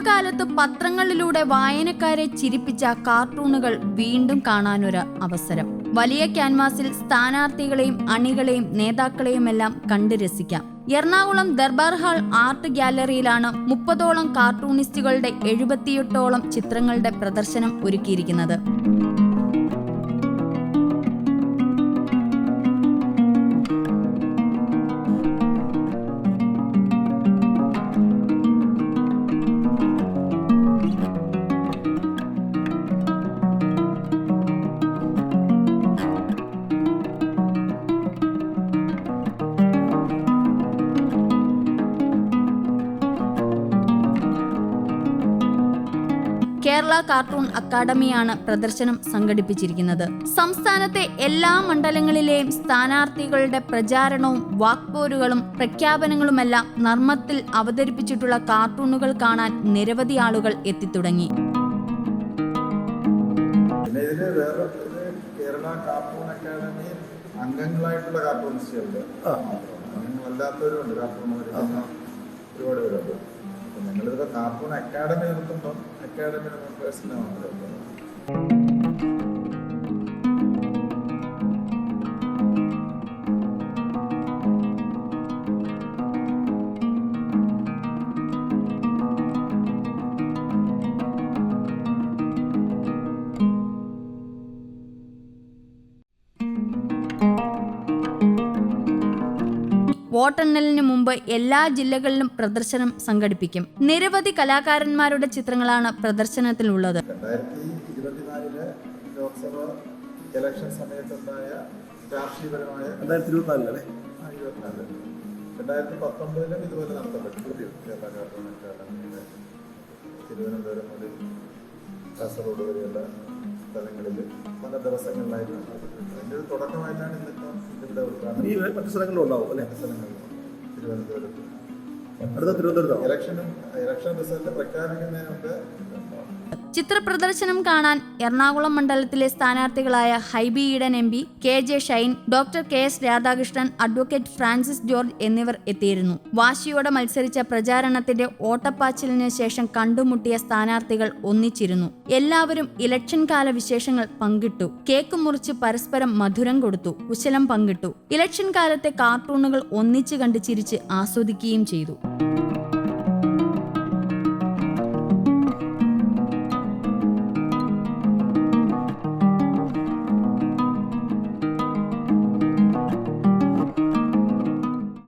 കാലത്ത് പത്രങ്ങളിലൂടെ വായനക്കാരെ ചിരിപ്പിച്ച കാർട്ടൂണുകൾ വീണ്ടും കാണാനൊരു അവസരം. വലിയ ക്യാൻവാസിൽ സ്ഥാനാർത്ഥികളെയും അണികളെയും നേതാക്കളെയുമെല്ലാം കണ്ട് രസിക്കാം. എറണാകുളം ദർബാർ ഹാൾ ആർട്ട് ഗ്യാലറിയിലാണ് മുപ്പതോളം കാർട്ടൂണിസ്റ്റുകളുടെ എഴുപത്തിയെട്ടോളം ചിത്രങ്ങളുടെ പ്രദർശനം ഒരുക്കിയിരിക്കുന്നത്. കേരള കാർട്ടൂൺ അക്കാദമിയാണ് പ്രദർശനം സംഘടിപ്പിച്ചിരിക്കുന്നത്. സംസ്ഥാനത്തെ എല്ലാ മണ്ഡലങ്ങളിലെയും സ്ഥാനാർത്ഥികളുടെ പ്രചാരണവും വാക്പോരുകളും പ്രഖ്യാപനങ്ങളുമെല്ലാം നർമ്മത്തിൽ അവതരിപ്പിച്ചിട്ടുള്ള കാർട്ടൂണുകൾ കാണാൻ നിരവധി ആളുകൾ എത്തിത്തുടങ്ങി. കേരള കാർട്ടൂൺ അക്കാദമി അംഗങ്ങളായിട്ടുള്ള കാർട്ടൂണിസ്റ്റുകളുണ്ട്. അംഗങ്ങളല്ലാത്തവരും ഉണ്ട് കാർട്ടൂൺ ഒരുപാട് പേരുണ്ട്. ഞങ്ങളിതിപ്പോ കാർട്ടൂൺ അക്കാദമി നടത്തുമ്പം അക്കാദമിയുടെ മെമ്പേഴ്സിനെ വോട്ടെണ്ണലിന് മുമ്പ് എല്ലാ ജില്ലകളിലും പ്രദർശനം സംഘടിപ്പിക്കും. നിരവധി കലാകാരന്മാരുടെ ചിത്രങ്ങളാണ് പ്രദർശനത്തിലുള്ളത്. രണ്ടായിരത്തി ഇരുപത്തിനാലിലെ ലോക്സഭ ഇലക്ഷൻ സമയത്തുണ്ടായ രാഷ്ട്രീയപരമായ രണ്ടായിരത്തി ഇരുപത്തിനാലിലല്ലേ? ആ, ഇരുപത്തിനാല് രണ്ടായിരത്തി പത്തൊമ്പതിലും ഇതുപോലെ നടത്തപ്പെട്ടു. കേരള തിരുവനന്തപുരം മുതൽ കാസർഗോഡ് വരെയുള്ള സ്ഥലങ്ങളിൽ പല നടത്തപ്പെട്ടു അതിന്റെ ഒരു തുടക്കമായിട്ടാണ് ഇന്നിപ്പോൾ ഇവിടെ ഉദ്ഘാടനം മറ്റു സ്ഥലങ്ങളിലും ഉണ്ടാവും അല്ലേ? സ്ഥലങ്ങളിൽ തിരുവനന്തപുരത്ത്. അടുത്ത തിരുവനന്തപുരത്താവും ഇലക്ഷനും ഇലക്ഷൻ റിസൾട്ട് പ്രഖ്യാപിക്കുന്നതിന് മുമ്പ് ചിത്രപ്രദർശനം കാണാൻ എറണാകുളം മണ്ഡലത്തിലെ സ്ഥാനാർത്ഥികളായ Hibi Eden M P K J Shine doctor K S Radhakrishnan advocate Francis George എന്നിവർ എത്തിയിരുന്നു. വാശിയോടെ മത്സരിച്ച പ്രചാരണത്തിന്റെ ഓട്ടപ്പാച്ചിലിന് ശേഷം കണ്ടുമുട്ടിയ സ്ഥാനാർത്ഥികൾ ഒന്നിച്ചിരുന്നു. എല്ലാവരും ഇലക്ഷൻ കാല വിശേഷങ്ങൾ പങ്കിട്ടു. കേക്ക് മുറിച്ച് പരസ്പരം മധുരം കൊടുത്തു. കുശലം പങ്കിട്ടു. ഇലക്ഷൻ കാലത്തെ കാർട്ടൂണുകൾ ഒന്നിച്ചു കണ്ട് ചിരിച്ച് ആസ്വദിക്കുകയും ചെയ്തു.